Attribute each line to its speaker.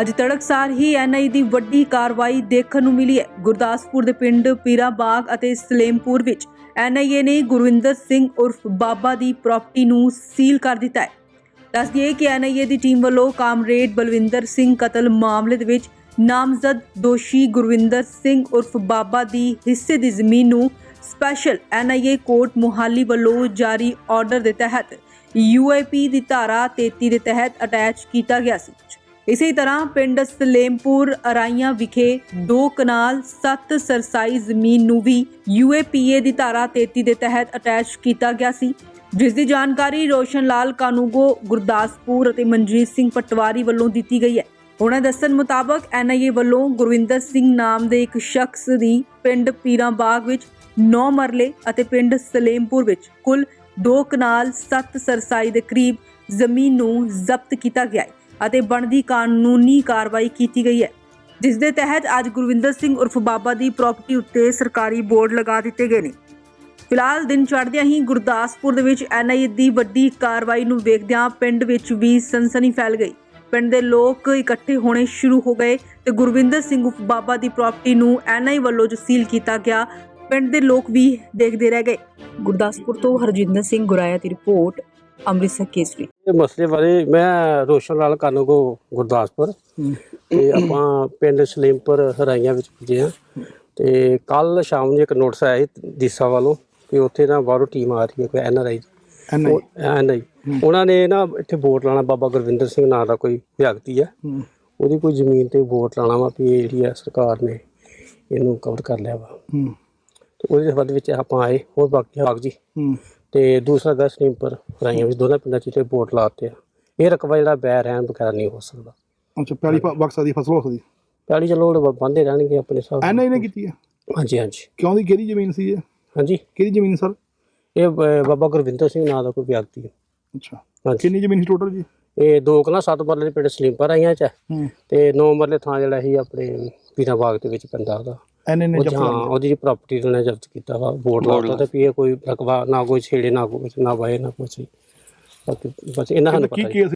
Speaker 1: ਅੱਜ ਤੜਕਸਾਰ ਹੀ ਐਨਆਈ ਦੀ ਵੱਡੀ ਕਾਰਵਾਈ ਦੇਖਣ ਨੂੰ ਮਿਲੀ ਹੈ। ਗੁਰਦਾਸਪੁਰ ਦੇ ਪਿੰਡ ਪੀਰਾਬਾਗ ਅਤੇ ਸਲੇਮਪੁਰ ਵਿੱਚ ਐਨਆਈਏ ਨੇ ਗੁਰਵਿੰਦਰ ਸਿੰਘ ਉਰਫ ਬਾਬਾ ਦੀ ਪ੍ਰਾਪਰਟੀ ਨੂੰ ਸੀਲ ਕਰ ਦਿੱਤਾ ਹੈ। ਦੱਸ ਦਈਏ ਕਿ ਐਨਆਈਏ ਦੀ ਟੀਮ ਵੱਲੋਂ ਕਾਮਰੇਡ ਬਲਵਿੰਦਰ ਸਿੰਘ ਕਤਲ ਮਾਮਲੇ ਦੇ ਵਿੱਚ ਨਾਮਜ਼ਦ ਦੋਸ਼ੀ ਗੁਰਵਿੰਦਰ ਸਿੰਘ ਉਰਫ ਬਾਬਾ ਦੀ ਹਿੱਸੇ ਦੀ ਜ਼ਮੀਨ ਨੂੰ ਸਪੈਸ਼ਲ ਐਨਆਈਏ ਕੋਰਟ ਮੁਹਾਲੀ ਵੱਲੋਂ ਜਾਰੀ ਆਰਡਰ ਦੇ ਤਹਿਤ ਯੂਏਪੀ ਦੀ ਧਾਰਾ 33 ਦੇ ਤਹਿਤ ਅਟੈਚ ਕੀਤਾ ਗਿਆ ਸੀ। ਇਸੇ ਤਰ੍ਹਾਂ ਪਿੰਡ ਸਲੇਮਪੁਰ ਅਰਾਈਆਂ ਵਿਖੇ ਦੋ ਕਨਾਲ 7 ਸਰਸਾਈ ਜ਼ਮੀਨ ਨੂੰ ਵੀ ਯੂਏਪੀਏ ਦੀ ਧਾਰਾ 33 ਦੇ ਤਹਿਤ ਅਟੈਚ ਕੀਤਾ ਗਿਆ ਸੀ, ਜਿਸ ਦੀ ਜਾਣਕਾਰੀ ਰੋਸ਼ਨ ਲਾਲ ਕਾਨੂੰਗੋ, ਗੁਰਦਾਸਪੁਰ ਅਤੇ ਮਨਜੀਤ ਸਿੰਘ ਪਟਵਾਰੀ ਵੱਲੋਂ ਦਿੱਤੀ ਗਈ ਹੈ। ਉਹਨਾਂ ਦੱਸਣ ਮੁਤਾਬਕ ਐਨਆਈਏ ਵੱਲੋਂ ਗੁਰਵਿੰਦਰ ਸਿੰਘ ਨਾਮ ਦੇ ਇੱਕ ਸ਼ਖਸ ਦੀ ਪਿੰਡ ਪੀਰਾਂ ਬਾਗ ਵਿੱਚ 9 ਮਰਲੇ ਅਤੇ ਪਿੰਡ ਸਲੇਮਪੁਰ ਵਿੱਚ ਕੁੱਲ 2 ਕਨਾਲ 7 ਸਰਸਾਈ ਦੇ ਕਰੀਬ ਜ਼ਮੀਨ ਨੂੰ ਜ਼ਬਤ ਕੀਤਾ ਗਿਆ ਹੈ। ਅਤੇ ਬਣਦੀ ਕਾਨੂੰਨੀ ਕਾਰਵਾਈ ਕੀਤੀ ਗਈ ਹੈ ਜਿਸ ਦੇ ਤਹਿਤ ਅੱਜ ਗੁਰਵਿੰਦਰ ਸਿੰਘ ਉਰਫ ਬਾਬਾ ਦੀ ਪ੍ਰਾਪਰਟੀ ਉੱਤੇ ਸਰਕਾਰੀ ਬੋਰਡ ਲਗਾ ਦਿੱਤੇ ਗਏ ਨੇ। ਫਿਲਹਾਲ ਦਿਨ ਚੜ੍ਹਦਿਆਂ ਹੀ ਗੁਰਦਾਸਪੁਰ ਦੇ ਵਿੱਚ ਐਨਆਈਏ ਦੀ ਵੱਡੀ ਕਾਰਵਾਈ ਨੂੰ ਵੇਖਦਿਆਂ ਪਿੰਡ ਵਿੱਚ ਵੀ ਸਨਸਨੀ ਫੈਲ ਗਈ। ਪਿੰਡ ਦੇ ਲੋਕ ਇਕੱਠੇ ਹੋਣੇ ਸ਼ੁਰੂ ਹੋ ਗਏ ਤੇ ਗੁਰਵਿੰਦਰ ਸਿੰਘ ਉਰਫ ਬਾਬਾ ਦੀ ਪ੍ਰਾਪਰਟੀ ਨੂੰ ਐਨਆਈ ਵੱਲੋਂ ਜੋ ਸੀਲ ਕੀਤਾ ਗਿਆ, ਪਿੰਡ ਦੇ ਲੋਕ ਵੀ ਦੇਖਦੇ ਰਹਿ ਗਏ। ਗੁਰਦਾਸਪੁਰ ਤੋਂ ਹਰਜਿੰਦਰ ਸਿੰਘ ਗੁਰਾਇਆ ਦੀ ਰਿਪੋਰਟ। ਅੰਮ੍ਰਿਤਸਰ ਕੇਸਰੀ
Speaker 2: ਇਹ ਮਸਲੇ ਬਾਰੇ ਮੈਂ ਰੋਸ਼ਨ ਲਾਲ ਕਾਨੂੰਗੋ ਗੁਰਦਾਸਪੁਰ। ਤੇ ਆਪਾਂ ਪਿੰਡ ਸਲੀਮਪੁਰ ਹਰਾਈਆਂ ਵਿੱਚ ਪੁੱਜੇ ਆ ਤੇ ਕੱਲ ਸ਼ਾਮ ਨੂੰ ਇੱਕ ਨੋਟਿਸ ਆਇਆ ਸੀ ਦੀਸਾ ਵੱਲੋਂ ਕਿ ਉੱਥੇ ਨਾ ਬਾਹਰੋਂ ਟੀਮ ਆ ਰਹੀ ਹੈ ਕੋਈ ਐਨਆਰਆਈ
Speaker 3: ਐਨਆਈ
Speaker 2: ਉਹਨਾਂ ਨੇ ਨਾ ਇੱਥੇ ਵੋਟ ਲਾਣਾ ਬਾਬਾ ਗੁਰਵਿੰਦਰ ਸਿੰਘ ਨਾਂ ਦਾ ਕੋਈ ਵਿਅਕਤੀ ਆ। ਉਹਦੀ ਕੋਈ ਜ਼ਮੀਨ ਤੇ ਵੋਟ ਲਾਣਾ ਵਾ ਵੀ ਇਹ ਜਿਹੜੀ ਆ ਸਰਕਾਰ ਨੇ ਇਹਨੂੰ ਕਵਰ ਕਰ ਲਿਆ ਵਾ।
Speaker 3: ਹੂੰ।
Speaker 2: ਤੇ ਉਹਦੇ ਸੰਬੰਧ ਵਿੱਚ ਆਪਾਂ ਆਏ। ਹੋਰ ਬਾਕੀ ਬਾਗ ਜੀ।
Speaker 3: ਹੂੰ।
Speaker 2: ਤੇ ਦੂਸਰਾ ਗਾ ਸਲੀਮਪੁਰ ਹਰਾਈਆਂ ਵਿੱਚ ਦੋਨਾਂ ਪਿੰਡਾਂ 'ਚ ਤੇ ਲਾਤੇ ਆ। ਇਹ ਰਕਬਾ ਜਿਹੜਾ ਬੈ ਰਹਿਣ ਵਗੈਰਾ ਨਹੀਂ ਹੋ ਸਕਦਾ।
Speaker 3: ਅੱਛਾ ਪਹਿਲੀ ਬਕਸਾ ਦੀ ਫਸਲ ਹੋ ਸਕਦੀ
Speaker 2: ਪਹਿਲੀ ਚਲੋ ਉਹ ਬੰਦੇ ਰਹਿਣਗੇ ਆਪਣੇ ਹਿਸਾਬ ਨਾਲ।
Speaker 3: ਐਨਆਈ ਨੇ ਕੀਤੀ ਹੈ?
Speaker 2: ਹਾਂਜੀ ਹਾਂਜੀ।
Speaker 3: ਕਿਉਂ ਦੀ ਕਿਹਦੀ ਜ਼ਮੀਨ ਸੀ ਇਹ?
Speaker 2: ਹਾਂਜੀ।
Speaker 3: ਕਿਹਦੀ ਜ਼ਮੀਨ ਸਰ?
Speaker 2: ਇਹ ਬਾਬਾ ਗੁਰਵਿੰਦਰ ਸਿੰਘ ਨਾਂ ਦਾ ਕੋਈ ਵਿਅਕਤੀ ਹੈ।
Speaker 3: ਅੱਛਾ। ਕਿੰਨੀ ਜ਼ਮੀਨ ਸੀ ਟੋਟਲ ਜੀ?
Speaker 2: ਇਹ ਦੋ ਕਲਾ ਸੱਤ ਮਰਲੇ ਦੇ ਪਿੰਡ ਸਲੀਮਪੁਰ ਆਈਆਂ ਚ ਤੇ ਨੌ ਮਰਲੇ ਥਾਂ ਜਿਹੜਾ ਸੀ ਆਪਣੇ ਪੀਰਾਂ ਬਾਗ ਦੇ ਵਿੱਚ ਪੈਂਦਾ ਉਹਦਾ।
Speaker 3: ਐਨਆਈ ਨੇ
Speaker 2: ਉਹ
Speaker 3: ਜਬਤ
Speaker 2: ਹਾਂ
Speaker 3: ਕਰ ਲਿਆ
Speaker 2: ਉਹਦੀ ਪ੍ਰਾਪਰਟੀ ਨੇ ਜ਼ਬਤ ਕੀਤਾ ਵਾ ਵੋਟ ਲਾਤਾ ਤੇ ਵੀ ਇਹ ਕੋਈ ਰਕਬਾ ਨਾ ਕੋਈ ਛੇੜੇ ਨਾ ਕੋਈ ਨਾ ਵਾਏ ਨਾ ਕੁਛ ਬਾਕੀ ਬਸ ਇਹਨਾਂ
Speaker 3: ਕਹਿੰਦਾ
Speaker 2: ਨੂੰ
Speaker 3: ਕੀ
Speaker 2: ਪਤਾ ਜੀ।
Speaker 3: ਕੇਸ